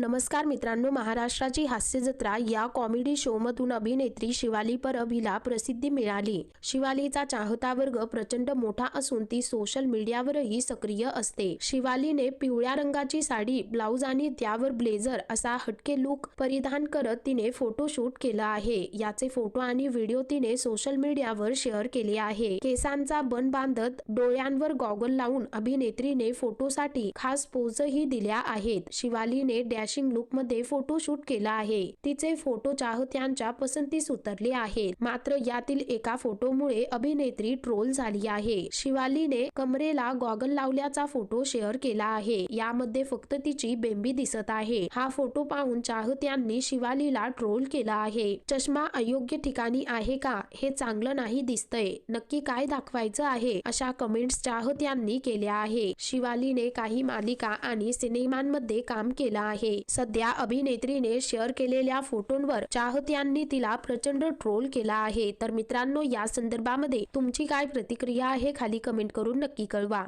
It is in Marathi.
नमस्कार मित्रांनो महाराष्ट्राची हास्य जत्रा या कॉमेडी शो मधून अभिनेत्री शिवाली परब हिला प्रसिद्धी मिळाली. शिवालीचा चाहता वर्ग प्रचंड मोठा असून ती सोशल मीडियावरही सक्रिय असते. शिवालीने पिवळ्या रंगाची साडी ब्लाऊज आणि त्यावर ब्लेझर असा हटके लुक परिधान करत तिने फोटोशूट केलं आहे. याचे फोटो आणि व्हिडिओ तिने सोशल मीडियावर शेअर केले आहे. केसांचा बन बांधत डोळ्यांवर गॉगल लावून अभिनेत्रीने फोटोसाठी खास पोजही दिल्या आहेत. शिवालीने डॅश डॅशिंग लुकमध्ये फोटोशूट केला आहे. तिचे फोटो चाहत्यांच्या पसंतीस उतरले आहेत. मात्र यातील एका फोटोमुळे अभिनेत्री ट्रोल झाली आहे. शिवालीने कमरेला गॉगल लावल्याचा फोटो शेअर केला आहे. यामध्ये फक्त तिची बेंबी दिसत आहे. हा फोटो पाहून चाहत्यांनी शिवालीला ट्रोल केला आहे. चष्मा अयोग्य ठिकाणी आहे का? हे चांगलं नाही दिसतंय. नक्की काय दाखवायचं आहे? अशा कमेंट्स चाहत्यांनी केल्या आहे. शिवालीने काही मालिका आणि सिनेमांमध्ये काम केलं आहे. आहे सध्या अभिनेत्रीने शेअर केलेल्या फोटोंवर चाहत्यांनी तिला प्रचंड ट्रोल केला आहे. तर मित्रांनो या संदर्भामध्ये तुमची काय प्रतिक्रिया आहे खाली कमेंट करून नक्की कळवा.